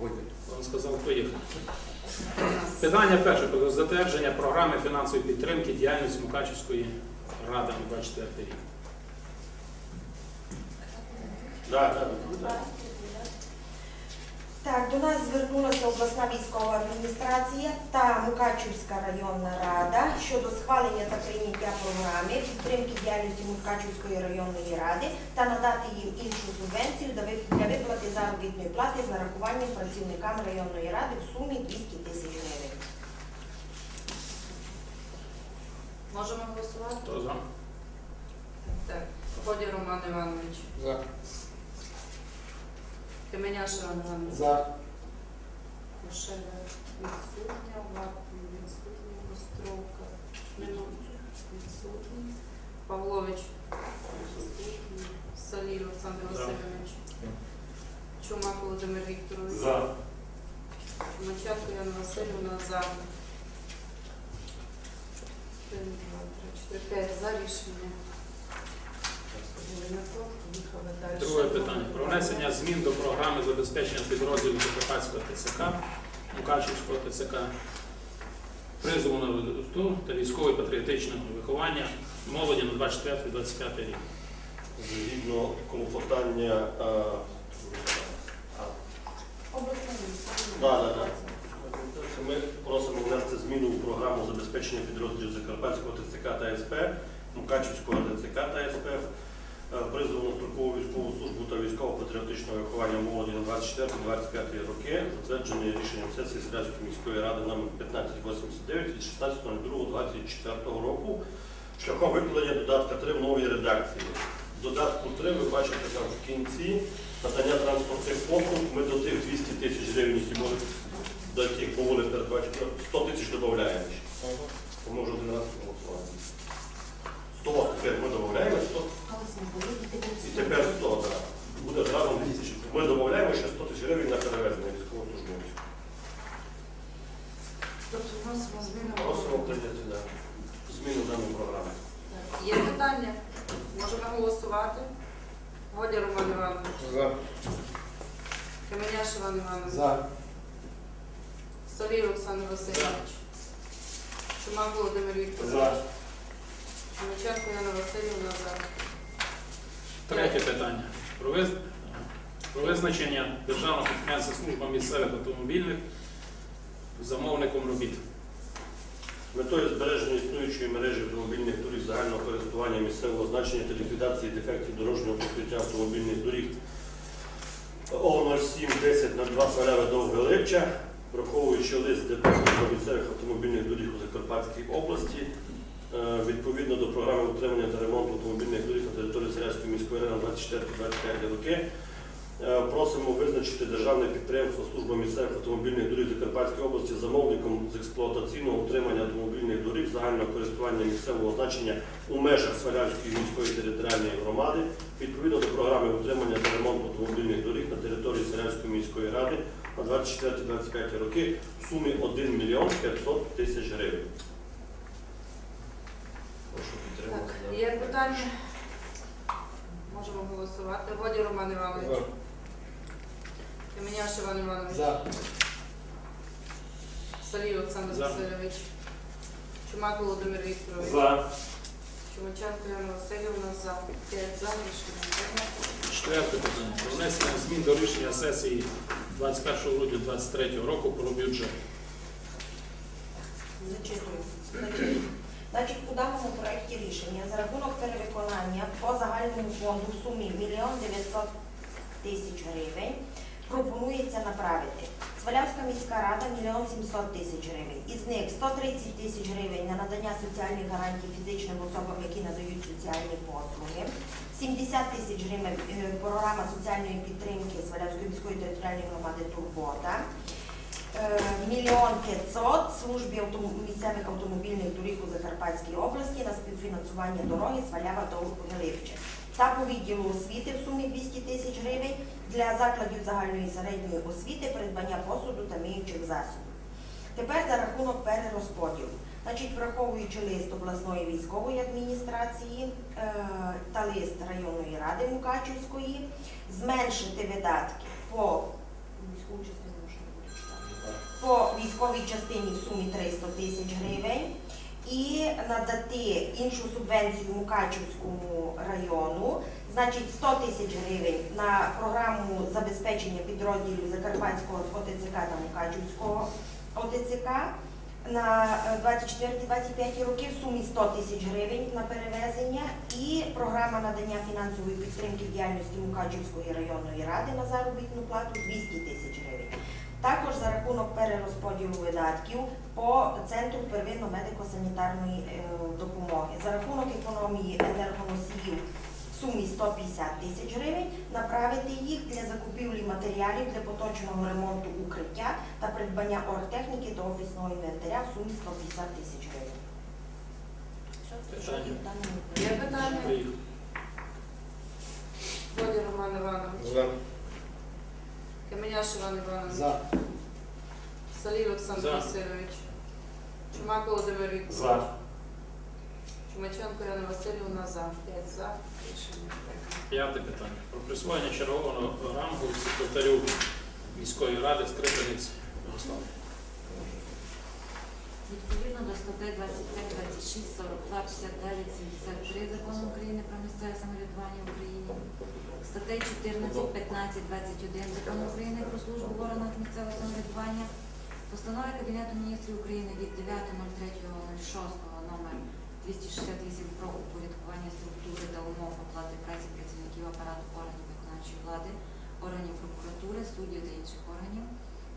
Він сказав, поїхали. Питання перше про затвердження програми фінансової підтримки діяльності Мукачівської ради на 24 рік. Да, так. да. Так, до нас звернулася обласна військова адміністрація та Мукачівська районна рада щодо схвалення та прийняття програми підтримки діяльності Мукачівської районної ради та надати їм іншу субвенцію для виплати заробітної плати з нарахуванням працівникам районної ради в сумі 200 тисяч гривень. Можемо голосувати? Хто за? Так. Ході Роман Іванович. За. Іван Іванович. За. Кошеля відсутня, Ватний відсутня, Островка. Нема. Відсутній. Павлович. Відсутній. Салій Олександр Васильович. Чумак Володимир Вікторович. За. Чумаченко Яна Васильівна за. Один, два, три, чотири, п'ять за рішення. Друге питання. Про внесення змін до програми забезпечення підрозділів Закарпатського ТЦК, Мукачівського ТЦК, призову на висоту та військово-патріотичного виховання молоді на 24-25 рік. Згідно клопотання. е, а, Да, да, да. Ми просимо внести зміну у програму забезпечення підрозділів Закарпатського ТЦК та СП, Мукачівського ТЦК та СП, призову на строкову військову службу та військово-патріотичного виховання молоді на 24-25 роки, затверджене рішенням сесії Сільської міської ради номер 1589 від 16.02.24 року шляхом викладення додатка 3 в новій редакції. Додатку 3 ви бачите там в кінці надання транспортних послуг. Ми до тих 200 тисяч гривень, які можуть до тих поволі передбачити, 100 тисяч додаємо. Тому вже 11 голосування. 100 тепер ми додаємо 100 і тепер 100, так. Буде разом 200. Ми додаємо ще 100 тисяч гривень на перевезення військовослужбовців. Тобто вносимо зміни. в Просимо прийняти да, зміну даної програми. Є питання? Можемо голосувати. Годя Роман Іванович. За. Каменяш Іван Іванович. За. Солій Олександр Васильович. Чумак Володимир Вікторович. За. Чумаченко Яна Васильівна за. Третє питання. Про, виз... Про визначення Державного підприємства служба місцевих автомобільних замовником робіт. Метою збереження існуючої мережі автомобільних доріг загального користування місцевого значення та ліквідації дефектів дорожнього покриття автомобільних доріг О071002 Сваляве Довге Липча, враховуючи лист ДП місцевих автомобільних доріг у Закарпатській області, відповідно до програми утримання та ремонту автомобільних доріг на території Селянської міської ради на 24-25 роки. Е, Просимо визначити державне підприємство Служба місцевих автомобільних доріг Закарпатської області замовником з експлуатаційного утримання автомобільних доріг загального користування місцевого значення у межах Свалявської міської територіальної громади відповідно до програми утримання та ремонту автомобільних доріг на території Свалявської міської ради на 24-25 роки в сумі 1 мільйон 500 тисяч гривень. Прошу підтримати. Так, є питання? Можемо голосувати. Годя Роман Іванович. За. Іван Іванович. За. Солій Олександр За. Васильович. Чумак Володимир Вікторович. За. Чумаченко Яна Васильівна за. П'ять за рішення. прийнято. Четверте питання. Про внесення змін до рішення сесії 21 грудня 2023 року про бюджет. Зачитую. Значить, у даному проєкті рішення за рахунок перевиконання по загальному фонду в сумі 1 900 тисяч гривень пропонується направити Свалявська міська рада 1 700 тисяч гривень. Із них 130 тисяч гривень на надання соціальних гарантій фізичним особам, які надають соціальні послуги. 70 тисяч гривень е, програма соціальної підтримки Свалявської міської територіальної громади Турбота. Е, Мільйон 500 службі місцевих автомобільних доріг у Закарпатській області на співфінансування дороги Свалява до Гелипче. Та по відділу освіти в сумі 200 тисяч гривень для закладів загальної середньої освіти, придбання посуду та миючих засобів. Тепер за рахунок перерозподілу. Значить, враховуючи лист обласної військової адміністрації е, та лист районної ради Мукачівської, зменшити видатки по військову частину можна буде читати. По військовій частині в сумі 300 тисяч гривень і надати іншу субвенцію Мукачівському району, значить 100 тисяч гривень на програму забезпечення підрозділів Закарпатського ОТЦК та Мукачівського ОТЦК на е, 24-25 роки в сумі 100 тисяч гривень на перевезення і програма надання фінансової підтримки діяльності Мукачівської районної ради на заробітну плату 200 тисяч гривень. Також за рахунок перерозподілу видатків по центру первинно-медико-санітарної е, допомоги. За рахунок економії енергоносіїв в сумі 150 тисяч гривень направити їх для закупівлі матеріалів для поточного ремонту укриття та придбання оргтехніки та офісного інвентаря в сумі 150 тисяч гривень. Є питання? Водя Роман Іванович. Каменяш Іван Іванович. За. Салій Олександр За. Васильович. Чумак Володимир Вікторович. За. Чумаченко Яна Васильівна за. П'ять за. Рішення прийнято. П'яте питання. Про присвоєння чергового рангу секретарю міської ради Скрипинець Ярослав. Відповідно до статей 25, 26, 42, 59, 73 Закону України про місцеве самоврядування в Україні, статей 14, 15, 21 Закону України про службу в органах місцевого самоврядування, постанови Кабінету міністрів України від 9.03.06 номер 268 про упорядкування структури та умов оплати праці працівників апарату органів виконавчої влади, органів прокуратури, суддів та інших органів,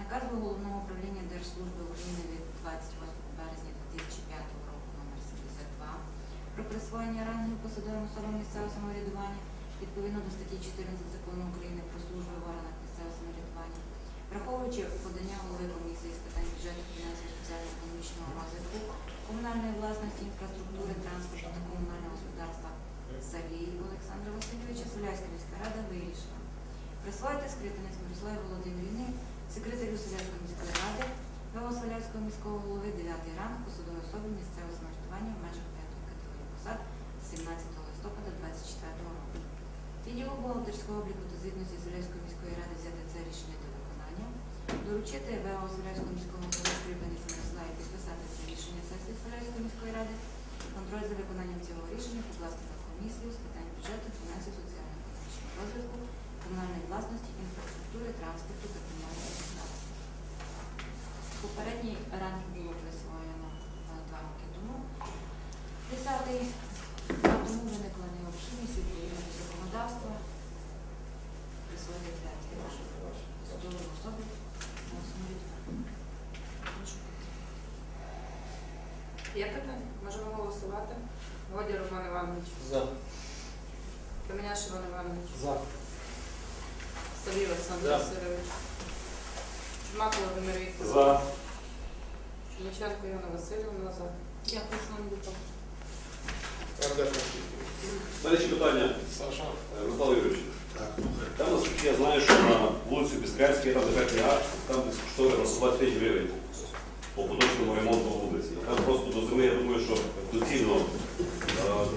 Наказ Головного управління Держслужби України від 28 березня 2005 року номер 72 про присвоєння рангів посадовим особам місцевого самоврядування відповідно до статті 14 Закону України про службу в органах місцевого самоврядування, враховуючи подання голови комісії з питань бюджету, фінансів, соціально-економічного розвитку, комунальної власності, інфраструктури, транспорту та комунального господарства Савії Олександра Васильовича, Соляська міська рада вирішила. Присвоїти скрипинець Мирославі Володимирівні секретарю Солянської міської ради, ВО Солянського міського голови 9 ранг посадової особи місцевого самоврядування в межах 5 категорії посад з 17 листопада 2024 року. Відділу бухгалтерського обліку та звітності Солянської міської ради взяти це рішення до виконання, доручити ВО Солянського міського голови Скрипинець Мирославі підписати це рішення сесії Солянської міської ради, контроль за виконанням цього рішення покласти на комісію з питань бюджету, фінансів, соціально-економічного розвитку, комунальної власності, інфраструктури, транспорту та господарства. Попередній ранг було присвоєно е, два роки тому. Десятий тому виникла необхідність відповідно до законодавства присвоїти п'ятий судової особи на основі Прошу. Є питання? Можемо голосувати. Водя Роман Іванович. За. Каменяш Іван Іванович. За. Салій Олександр За. Васильович. Чумак Володимир Вікторович. За. Чумаченко Яна Васильівна за. Дякую, шановні депутати. Далі питання, Саша. Е, Михайло Юрійович. Там наскільки я знаю, що на вулиці Біскальській, там дефектний акт, там десь коштує на 120 тисяч гривень по поточному ремонту вулиці. Там просто до зими, я думаю, що доцільно е,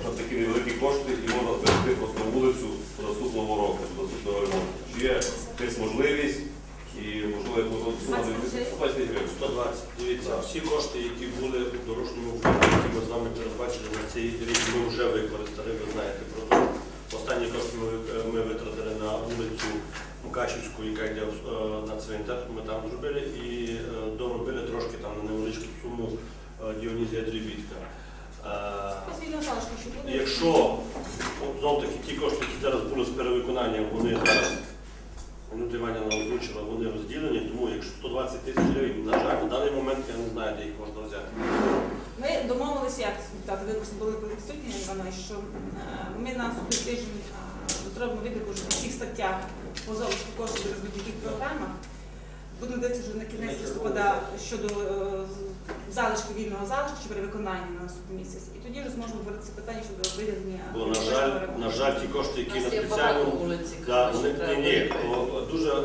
там такі невеликі кошти і можна зберегти просто вулицю до наступного року, до наступного ремонту. Чи є якась можливість і можливо як сума 120 гривень? 120. Дивіться, всі кошти, які були в дорожньому фонді, які ми з вами передбачили на цей рік, ми вже використали, ви знаєте про це. Останні кошти ми, ми витратили на вулицю Мукачівську, яка йде е, на цвинтар, ми там зробили і е, доробили трошки там на невеличку суму е, Діонізія Дрібітка. Якщо знов таки ті кошти, які зараз були з перевиконанням, вони зараз Іванівна вони розділені, тому якщо 120 тисяч гривень, на жаль, на даний момент я не знаю, де їх можна взяти. Ми домовилися, як так, ви були присутні, що е, ми на наступний тиждень е, зробимо вибірку в усіх статтях по залишку коштів в будь-яких програмах. Будемо дивитися вже на кінець листопада щодо з- залишку вільного залишку чи перевиконання на наступний місяць. І тоді вже зможемо говорити питання щодо виділення. Бо, на жаль, на жаль, ті кошти, які на спеціальному вулиці, Да, вони, ні, ні, о, дуже е,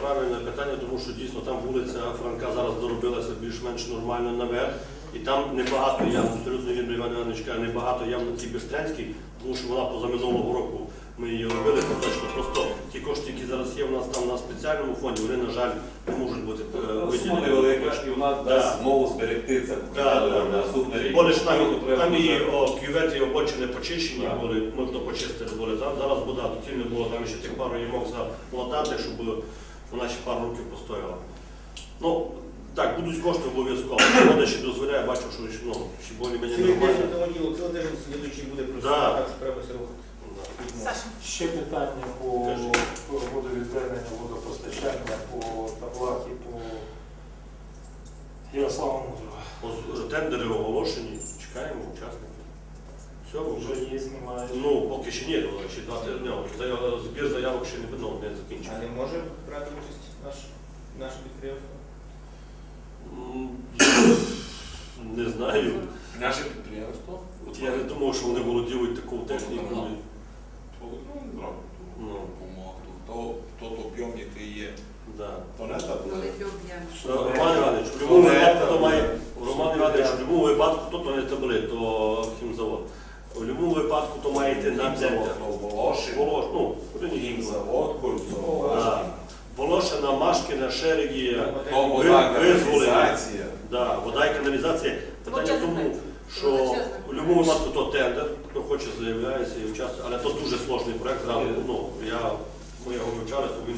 правильне питання, тому що дійсно там вулиця Франка зараз доробилася більш-менш нормально наверх. І там небагато ям, абсолютно вірно Іван Іванович каже, небагато ям на тій Бестрянській, тому що вона позаминулого року Ми її робили фактично. Просто на спеціальному фонді, вони, на жаль, не можуть бути е, Сума виділені. невелика, і вона дасть змогу зберегти це Так, так, на так. наступний рік. Бо ж там, там і кювети обочини почищені були, можна почистити були. Там зараз буде доцільно було там ще тих пару ямок замотати, щоб вона ще пару років постояла. Ну, так, будуть кошти обов'язково. Вода ще дозволяє, бачу, що ну, ще болі мені Цілий нормально. цілий тиждень слідуючий буде Да. працювати, так що треба все рухати. Саша. Ще питання по Водовідведенню, водопостачання, по таблах і по Ярославу Мудрого. Тендери оголошені, чекаємо учасників. Все, Вже є, знімають. Ну, поки ще ні, але ще два тижні. Заяв- Збір заявок ще не видно, не А закінчений. не може брати участь наш, наше підприємство? М, Не знаю. Наше підприємство От я не думав, що вони володіють такою технікою. Ну, допомогти. То тот об'єм, який є. да. Планета буде. Великий об'єм. Роман Іванович, в будь-якому випадку то має Роман Іванович, в будь-якому випадку то, то не табли, то хімзавод. В будь-якому випадку то має йти на тендер. то Волошин, Волош, ну, Хімзавод, Кольцо, Волошина, Машкина, Шерегія, то вода, визволення. каналізація. да, вода і каналізація. Питання в тому, що в будь-якому випадку то тендер, хто хоче заявляється і участвує, але то дуже сложний проект, зразу, ну, я, ми його вивчали, то він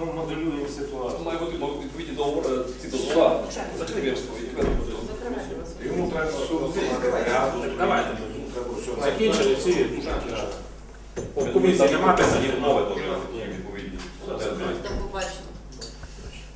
Ну, моделюємо Це ситуацію. має бути відповідні договори, ці дозвола за підприємство. і тепер буде. Йому треба. Давайте. Треба все. Закінчили ці. Комісії немає питань. Мови теж.